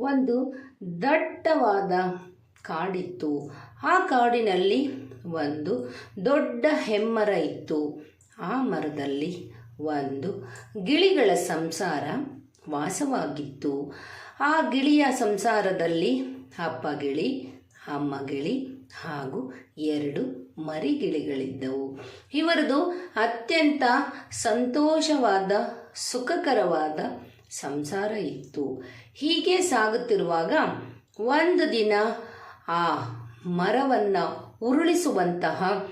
ಒಂದು ದಟ್ಟವಾದ ಕಾಡಿತ್ತು. ಆ ಕಾಡಿನಲ್ಲಿ ಒಂದು ದೊಡ್ಡ ಹೆಮ್ಮರ ಇತ್ತು. ಆ ಮರದಲ್ಲಿ ಒಂದು ಗಿಳಿಗಳ ಸಂಸಾರ ವಾಸವಾಗಿತ್ತು. ಆ ಗಿಳಿಯ ಸಂಸಾರದಲ್ಲಿ ಅಪ್ಪ ಗಿಳಿ, ಅಮ್ಮ ಗಿಳಿ ಹಾಗೂ ಎರಡು ಮರಿಗಿಳಿಗಳಿದ್ದವು. ಇವರದು ಅತ್ಯಂತ ಸಂತೋಷವಾದ, ಸುಖಕರವಾದ ಸಂಸಾರ ಇತ್ತು. ಹೀಗೆ ಸಾಗುತ್ತಿರುವಾಗ ಒಂದು ದಿನ ಆ ಮರವನ್ನು ಉರುಳಿಸುವಂತಹ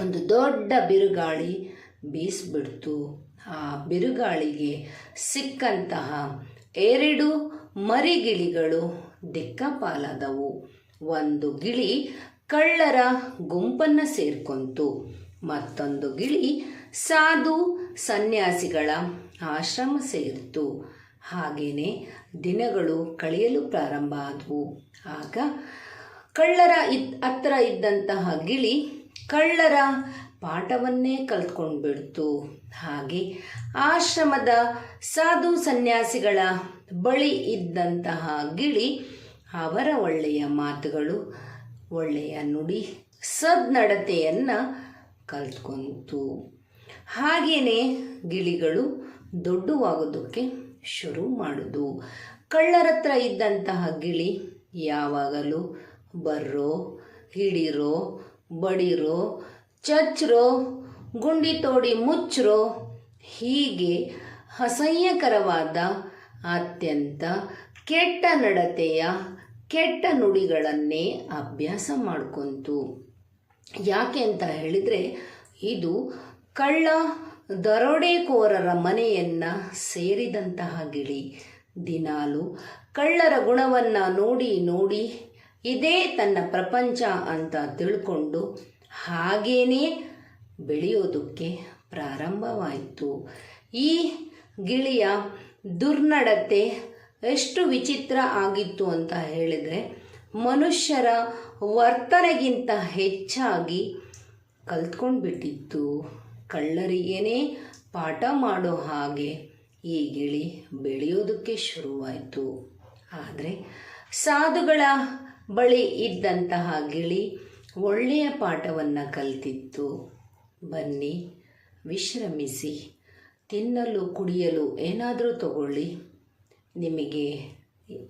ಒಂದು ದೊಡ್ಡ ಬಿರುಗಾಳಿ ಬೀಸಿಬಿಡ್ತು. ಆ ಬಿರುಗಾಳಿಗೆ ಸಿಕ್ಕಂತಹ ಎರಡು ಮರಿಗಿಳಿಗಳು ದಿಕ್ಕಪಾಲಾದವು. ಒಂದು ಗಿಳಿ ಕಳ್ಳರ ಗುಂಪನ್ನು ಸೇರ್ಕೊಂತು. ಮತ್ತೊಂದು ಗಿಳಿ ಸಾಧು ಸನ್ಯಾಸಿಗಳ ಆಶ್ರಮ ಸೇರಿತು. ಹಾಗೆಯೇ ದಿನಗಳು ಕಳೆಯಲು ಪ್ರಾರಂಭ ಆದವು. ಆಗ ಕಳ್ಳರ ಇದ್ ಹತ್ತಿರ ಇದ್ದಂತಹ ಗಿಳಿ ಕಳ್ಳರ ಪಾಠವನ್ನೇ ಕಲ್ತ್ಕೊಂಡ್ಬಿಡ್ತು. ಹಾಗೆ ಆಶ್ರಮದ ಸಾಧು ಸನ್ಯಾಸಿಗಳ ಬಳಿ ಇದ್ದಂತಹ ಗಿಳಿ ಅವರ ಒಳ್ಳೆಯ ಮಾತುಗಳು, ಒಳ್ಳೆಯ ನುಡಿ, ಸದ್ನಡತೆಯನ್ನು ಕಲ್ತ್ಕೊಂತು. ಹಾಗೆಯೇ ಗಿಳಿಗಳು ದೊಡ್ಡವಾಗೋದಕ್ಕೆ ಶುರು ಮಾಡುದು. ಕಳ್ಳರತ್ರ ಇದ್ದಂತಹ ಗಿಳಿ ಯಾವಾಗಲೂ ಬರ್ರೋ, ಹಿಡಿರೋ, ಬಡಿರೋ, ಚಚ್ರೋ, ಗುಂಡಿ ತೋಡಿ ಮುಚ್ಚರೋ ಹೀಗೆ ಅಸಹ್ಯಕರವಾದ ಅತ್ಯಂತ ಕೆಟ್ಟ ನಡತೆಯ ಕೆಟ್ಟ ನುಡಿಗಳನ್ನೇ ಅಭ್ಯಾಸ ಮಾಡ್ಕೊಂತು. ಯಾಕೆ ಅಂತ ಹೇಳಿದರೆ, ಇದು ಕಳ್ಳ ದರೋಡೆಕೋರರ ಮನೆಯನ್ನು ಸೇರಿದಂತಹ ಗಿಳಿ. ದಿನಾಲು ಕಳ್ಳರ ಗುಣವನ್ನು ನೋಡಿ ನೋಡಿ ಇದೇ ತನ್ನ ಪ್ರಪಂಚ ಅಂತ ತಿಳ್ಕೊಂಡು ಹಾಗೇನೇ ಬೆಳೆಯೋದಕ್ಕೆ ಪ್ರಾರಂಭವಾಯಿತು. ಈ ಗಿಳಿಯ ದುರ್ನಡತೆ ಎಷ್ಟು ವಿಚಿತ್ರ ಆಗಿತ್ತು ಅಂತ ಹೇಳಿದರೆ, ಮನುಷ್ಯರ ವರ್ತನೆಗಿಂತ ಹೆಚ್ಚಾಗಿ ಕಲ್ತ್ಕೊಂಡ್ಬಿಟ್ಟಿತ್ತು. ಕಳ್ಳರಿಗೇನೆ ಪಾಠ ಮಾಡೋ ಹಾಗೆ ಈ ಗಿಳಿ ಬೆಳೆಯೋದಕ್ಕೆ ಶುರುವಾಯಿತು. ಆದರೆ ಸಾಧುಗಳ ಬಳಿ ಇದ್ದಂತಹ ಗಿಳಿ ಒಳ್ಳೆಯ ಪಾಠವನ್ನು ಕಲಿತಿತ್ತು. ಬನ್ನಿ, ವಿಶ್ರಮಿಸಿ, ತಿನ್ನಲು, ಕುಡಿಯಲು ಏನಾದರೂ ತಗೊಳ್ಳಿ. ನಿಮಗೆ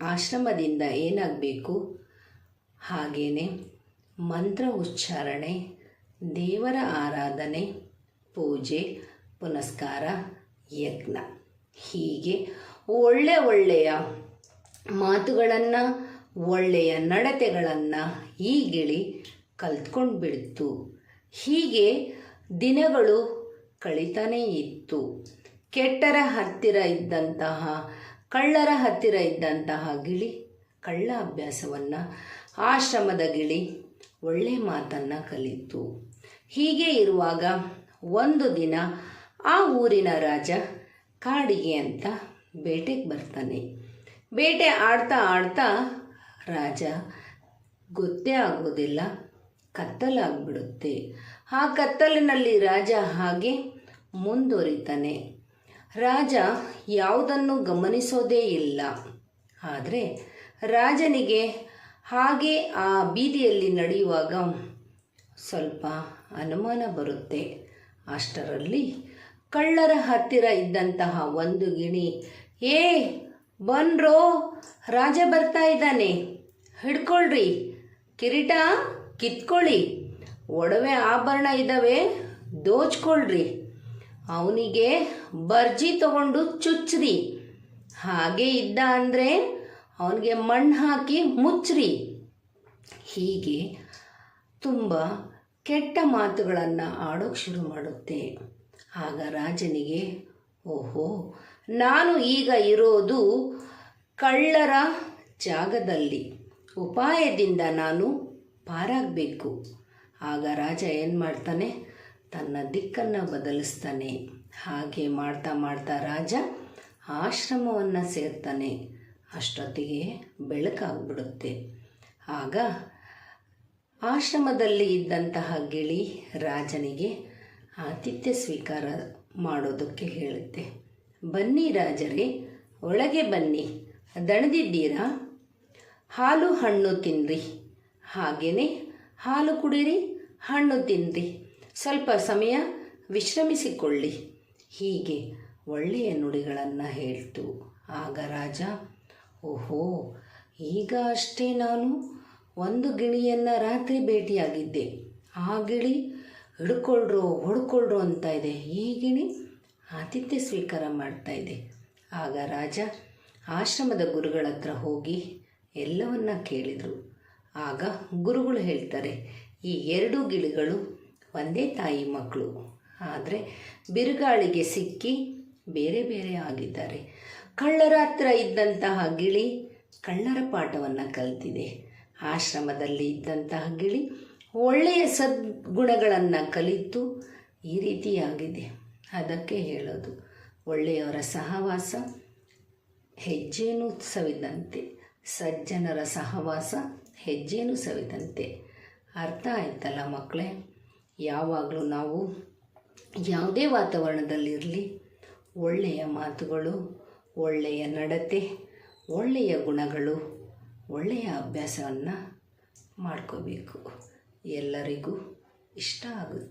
ಆಶ್ರಮದಿಂದ ಏನಾಗಬೇಕು? ಹಾಗೆಯೇ ಮಂತ್ರ ಉಚ್ಚಾರಣೆ, ದೇವರ ಆರಾಧನೆ ಪೂಜೆ, ಪುನಸ್ಕಾರ, ಯಜ್ಞ. ಹೀಗೆ ಒಳ್ಳೆ ಒಳ್ಳೆಯ ಮಾತುಗಳನ್ನು, ಒಳ್ಳೆಯ ನಡತೆಗಳನ್ನು ಈ ಗಿಳಿ ಕಲ್ತ್ಕೊಂಡು ಬಿಡ್ತು. ಹೀಗೆ ದಿನಗಳು ಕಳೀತಾನೇ ಇತ್ತು. ಕೆಟ್ಟರ ಹತ್ತಿರ ಇದ್ದಂತಹ, ಕಳ್ಳರ ಹತ್ತಿರ ಇದ್ದಂತಹ ಗಿಳಿ, ಕಳ್ಳ ಅಭ್ಯಾಸವನ್ನು, ಆಶ್ರಮದ ಗಿಳಿ ಒಳ್ಳೆ ಮಾತನ್ನು ಕಲಿತು. ಹೀಗೆ ಇರುವಾಗ ಒಂದು ದಿನ ಆ ಊರಿನ ರಾಜ ಕಾಡಿಗೆ ಅಂತ ಬೇಟೆಗೆ ಬರ್ತಾನೆ. ಬೇಟೆ ಆಡ್ತಾ ಆಡ್ತಾ ರಾಜ ಗೊತ್ತೇ ಆಗೋದಿಲ್ಲ ಕತ್ತಲಾಗ್ಬಿಡುತ್ತೆ. ಆ ಕತ್ತಲಿನಲ್ಲಿ ರಾಜ ಹಾಗೆ ಮುಂದುವರಿತಾನೆ. ರಾಜ ಯಾವುದನ್ನು ಗಮನಿಸೋದೇ ಇಲ್ಲ. ಆದರೆ ರಾಜನಿಗೆ ಹಾಗೆ ಆ ಬೀದಿಯಲ್ಲಿ ನಡೆಯುವಾಗ ಸ್ವಲ್ಪ ಅನುಮಾನ ಬರುತ್ತೆ. ಅಷ್ಟರಲ್ಲಿ ಕಳ್ಳರ ಹತ್ತಿರ ಇದ್ದಂತಹ ಒಂದು ಗಿಣಿ, ಏ, ಬನ್ರೋ, ರಾಜ ಬರ್ತಾ ಇದ್ದಾನೆ. ಹಿಡ್ಕೊಳ್ರಿ. ಕಿರೀಟ ಕಿತ್ಕೊಳ್ಳಿ. ಒಡವೆ ಆಭರಣ ಇದ್ದಾವೆ, ದೋಚ್ಕೊಳ್ರಿ. ಅವನಿಗೆ ಬರ್ಜಿ ತಗೊಂಡು ಚುಚ್ಚ್ರಿ. ಹಾಗೆ ಇದ್ದ ಅಂದರೆ ಅವನಿಗೆ ಮಣ್ಣು ಹಾಕಿ ಮುಚ್ಚ್ರಿ. ಹೀಗೆ ತುಂಬ ಕೆಟ್ಟ ಮಾತುಗಳನ್ನು ಆಡೋಕ್ಕೆ ಶುರು ಮಾಡುತ್ತೆ. ಆಗ ರಾಜನಿಗೆ, ಓಹೋ, ನಾನು ಈಗ ಇರೋದು ಕಳ್ಳರ ಜಾಗದಲ್ಲಿ. ಉಪಾಯದಿಂದ ನಾನು ಪಾರಾಗಬೇಕು. ಆಗ ರಾಜ ಏನು ಮಾಡ್ತಾನೆ? ತನ್ನ ದಿಕ್ಕನ್ನು ಬದಲಿಸ್ತಾನೆ. ಹಾಗೆ ಮಾಡ್ತಾ ಮಾಡ್ತಾ ರಾಜ ಆಶ್ರಮವನ್ನು ಸೇರ್ತಾನೆ. ಅಷ್ಟೊತ್ತಿಗೆ ಬೆಳಕಾಗ್ಬಿಡುತ್ತೆ. ಆಗ ಆಶ್ರಮದಲ್ಲಿ ಇದ್ದಂತಹ ಗಿಳಿ ರಾಜನಿಗೆ ಆತಿಥ್ಯ ಸ್ವೀಕಾರ ಮಾಡೋದಕ್ಕೆ ಹೇಳುತ್ತೆ. ಬನ್ನಿ ರಾಜರೇ, ಒಳಗೆ ಬನ್ನಿ. ದಣದಿದ್ದೀರಾ? ಹಾಲು ಹಣ್ಣು ತಿನ್ನಿರಿ ಹಾಗೆಯೇ ಹಾಲು ಕುಡೀರಿ, ಹಣ್ಣು ತಿನ್ನಿರಿ ಸ್ವಲ್ಪ ಸಮಯ ವಿಶ್ರಮಿಸಿಕೊಳ್ಳಿ. ಹೀಗೆ ಒಳ್ಳೆಯ ನುಡಿಗಳನ್ನು ಹೇಳ್ತು. ಆಗ ರಾಜ, ಓಹೋ, ಈಗ ಅಷ್ಟೇ ನಾನು ಒಂದು ಗಿಣಿಯನ್ನು ರಾತ್ರಿ ಭೇಟಿಯಾಗಿದ್ದೆ. ಆ ಗಿಳಿ ಹಿಡ್ಕೊಳ್ರು, ಹೊಡ್ಕೊಳ್ರು ಅಂತ ಇದೆ. ಈ ಗಿಣಿ ಆತಿಥ್ಯ ಸ್ವೀಕಾರ ಮಾಡ್ತಾ ಇದೆ. ಆಗ ರಾಜ ಆಶ್ರಮದ ಗುರುಗಳ ಹತ್ರ ಹೋಗಿ ಎಲ್ಲವನ್ನ ಕೇಳಿದರು. ಆಗ ಗುರುಗಳು ಹೇಳ್ತಾರೆ, ಈ ಎರಡು ಗಿಳಿಗಳು ಒಂದೇ ತಾಯಿ ಮಕ್ಕಳು. ಆದರೆ ಬಿರುಗಾಳಿಗೆ ಸಿಕ್ಕಿ ಬೇರೆ ಬೇರೆ ಆಗಿದ್ದಾರೆ. ಕಳ್ಳರ ಹತ್ರ ಇದ್ದಂತಹ ಗಿಳಿ ಕಳ್ಳರ ಪಾಠವನ್ನು ಕಲಿತಿದೆ. ಆಶ್ರಮದಲ್ಲಿ ಇದ್ದಂತಹ ಗಿಳಿ ಒಳ್ಳೆಯ ಸದ್ಗುಣಗಳನ್ನು ಕಲಿತು ಈ ರೀತಿಯಾಗಿದೆ. ಅದಕ್ಕೆ ಹೇಳೋದು, ಒಳ್ಳೆಯವರ ಸಹವಾಸ, ಹೆಜ್ಜೇನು ಸವಿದಂತೆ, ಸಜ್ಜನರ ಸಹವಾಸ ಹೆಜ್ಜೇನು ಸವಿದಂತೆ. ಅರ್ಥ ಆಯ್ತಲ್ಲ ಮಕ್ಕಳೇ? ಯಾವಾಗಲೂ ನಾವು ಯಾವುದೇ ವಾತಾವರಣದಲ್ಲಿರಲಿ, ಒಳ್ಳೆಯ ಮಾತುಗಳು, ಒಳ್ಳೆಯ ನಡತೆ, ಒಳ್ಳೆಯ ಗುಣಗಳು ಒಳ್ಳೆಯ ಅಭ್ಯಾಸವನ್ನು ಮಾಡ್ಕೋಬೇಕು. ಎಲ್ಲರಿಗೂ ಇಷ್ಟ ಆಗುತ್ತೆ.